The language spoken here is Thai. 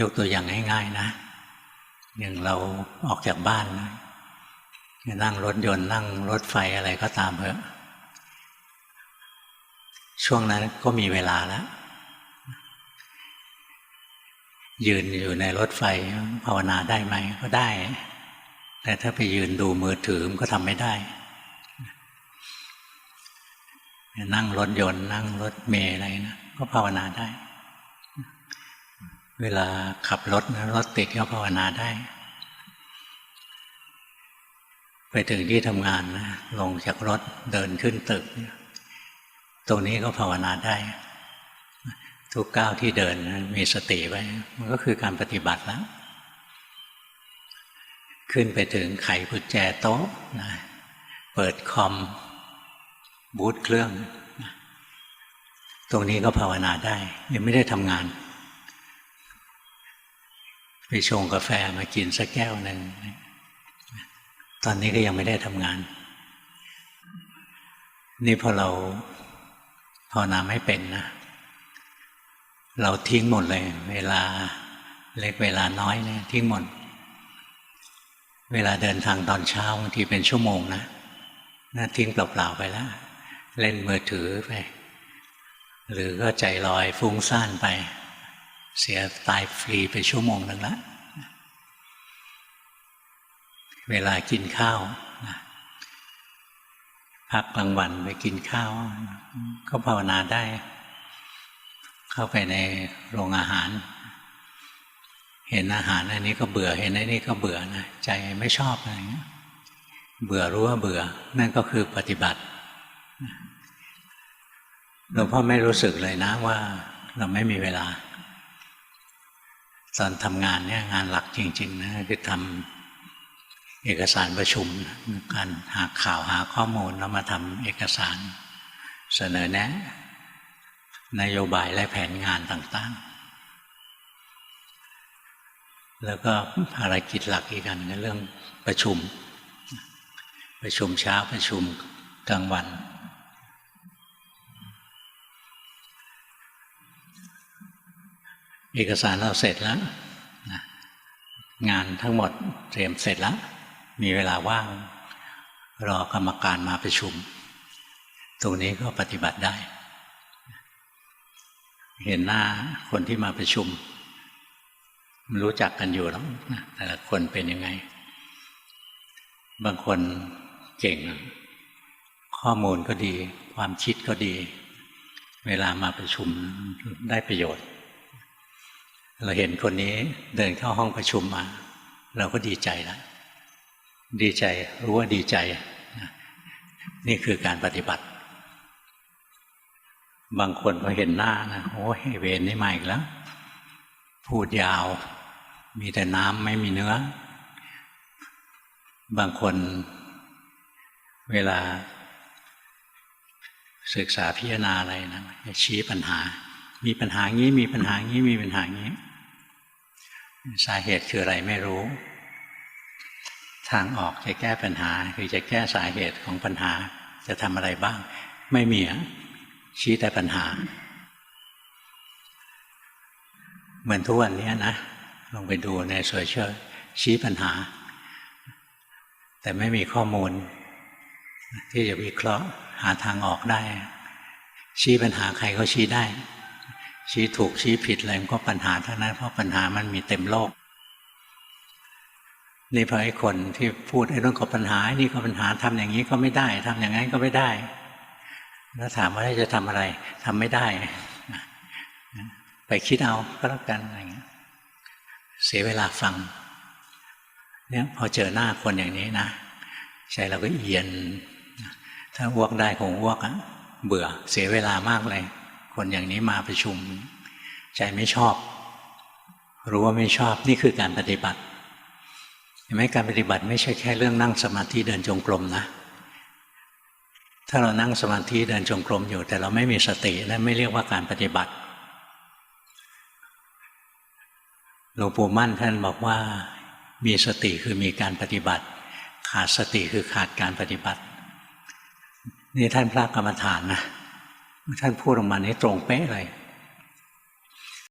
ยกตัวอย่างง่ายๆนะอย่างเราออกจากบ้านนะนั่งรถยนต์นั่งรถไฟอะไรก็ตามเถอะ ช่วงนั้นก็มีเวลาแล้วยืนอยู่ในรถไฟภาวนาได้ไหมก็ได้ แต่ถ้าไปยืนดูมือถือมันก็ทำไม่ได้ นั่งรถยนต์ นั่งรถเมล์อะไรนะก็ภาวนาได้ เวลาขับรถนะรถติดก็ภาวนาได้ ไปถึงที่ทำงานนะลงจากรถเดินขึ้นตึก ตรงนี้ก็ภาวนาได้ ทุกก้าวที่เดินมีสติไว้ มันก็คือการปฏิบัติแล้ว ขึ้นไปถึงไขกุญแจโต๊ะนะเปิดคอมบูตเครื่อง ตรงนี้ก็ภาวนาได้ ยังไม่ได้ทำงาน ไปชงกาแฟมากินสักแก้วหนึ่งตอนนี้ก็ยังไม่ได้ทำงาน นี่พอเราภาวนาไม่เป็นนะเราทิ้งหมดเลย เวลาเล็กเวลาน้อยเนี่ยทิ้งหมด เวลาเดินทางตอนเช้าบางทีเป็นชั่วโมงนะน่าทิ้งเปล่าๆไปแล้วเล่นมือถือไป หรือก็ใจลอยฟุ้งซ่านไป เสียตายฟรีไปชั่วโมงหนึ่งละเวลากินข้าวพักกลางวันไปกินข้าว ก็ภาวนาได้ เข้าไปในโรงอาหาร เห็นอาหารอันนี้ก็เบื่อ เห็นอันนี้ก็เบื่อนะใจไม่ชอบอะไรเงี้ยเบื่อรู้ว่าเบื่อ นั่นก็คือปฏิบัติหลวงพ่อไม่รู้สึกเลยนะว่าเราไม่มีเวลา ตอนทำงานเนี่ยงานหลักจริงๆนะคือทำเอกสารประชุมการหาข่าวหาข้อมูลแล้วมาทำเอกสาร เสนอแนะ นโยบายและแผนงานต่างๆ แล้วก็ภารกิจหลักอีกอันในเรื่องประชุม ประชุมเช้าประชุมกลางวัน เอกสารเราเสร็จแล้วงานทั้งหมดเตรียมเสร็จแล้ว มีเวลาว่าง รอกรรมการมาประชุม ตรงนี้ก็ปฏิบัติได้ เห็นหน้าคนที่มาประชุม รู้จักกันอยู่แล้วแต่ละคนเป็นยังไง บางคนเก่ง ข้อมูลก็ดี ความคิดก็ดี เวลามาประชุมได้ประโยชน์ เราเห็นคนนี้เดินเข้าห้องประชุมมา เราก็ดีใจแล้วดีใจรู้ว่าดีใจ นี่คือการปฏิบัติ บางคนพอเห็นหน้านะโอ้ยเวรนี่มาอีกแล้ว พูดยาว มีแต่น้ำไม่มีเนื้อ บางคนเวลา ศึกษาพิจารณาอะไรนะชี้ปัญหา มีปัญหางี้มีปัญหางี้มีปัญหางี้ สาเหตุคืออะไรไม่รู้ ทางออกจะแก้ปัญหา คือจะแก้สาเหตุของปัญหา จะทำอะไรบ้าง ไม่มีชี้แต่ปัญหา เหมือนทุกวันนี้นะลองไปดูในโซเชียลชี้ปัญหา แต่ไม่มีข้อมูล ที่จะวิเคราะห์หาทางออกได้ ชี้ปัญหาใครก็ชี้ได้ ชี้ถูกชี้ผิดอะไรมันก็ปัญหาเท่านั้นเพราะปัญหามันมีเต็มโลกนี่พอไอ้คนที่พูดไอ้เรื่องของปัญหาไอ้นี่ก็ปัญหาทำอย่างนี้ก็ไม่ได้ทำอย่างนั้นก็ไม่ได้ แล้วถามว่าจะทำอะไรทำไม่ได้ ไปคิดเอาก็แล้วกันอะไรเงี้ยเสียเวลาฟัง เนี่ยพอเจอหน้าคนอย่างนี้นะใจเราก็เอียน ถ้าอ้วกได้คงอ้วกอะเบื่อเสียเวลามากเลย คนอย่างนี้มาประชุม ใจไม่ชอบ รู้ว่าไม่ชอบนี่คือการปฏิบัติเห็นไหมการปฏิบัติไม่ใช่แค่เรื่องนั่งสมาธิเดินจงกรมนะ ถ้าเรานั่งสมาธิเดินจงกรมอยู่ แต่เราไม่มีสตินั่นไม่เรียกว่าการปฏิบัติหลวงปู่มั่นท่านบอกว่ามีสติคือมีการปฏิบัติ ขาดสติคือขาดการปฏิบัติ นี่ท่านพระกรรมฐานนะ ท่านพูดออกมานี้ตรงเป๊ะเลย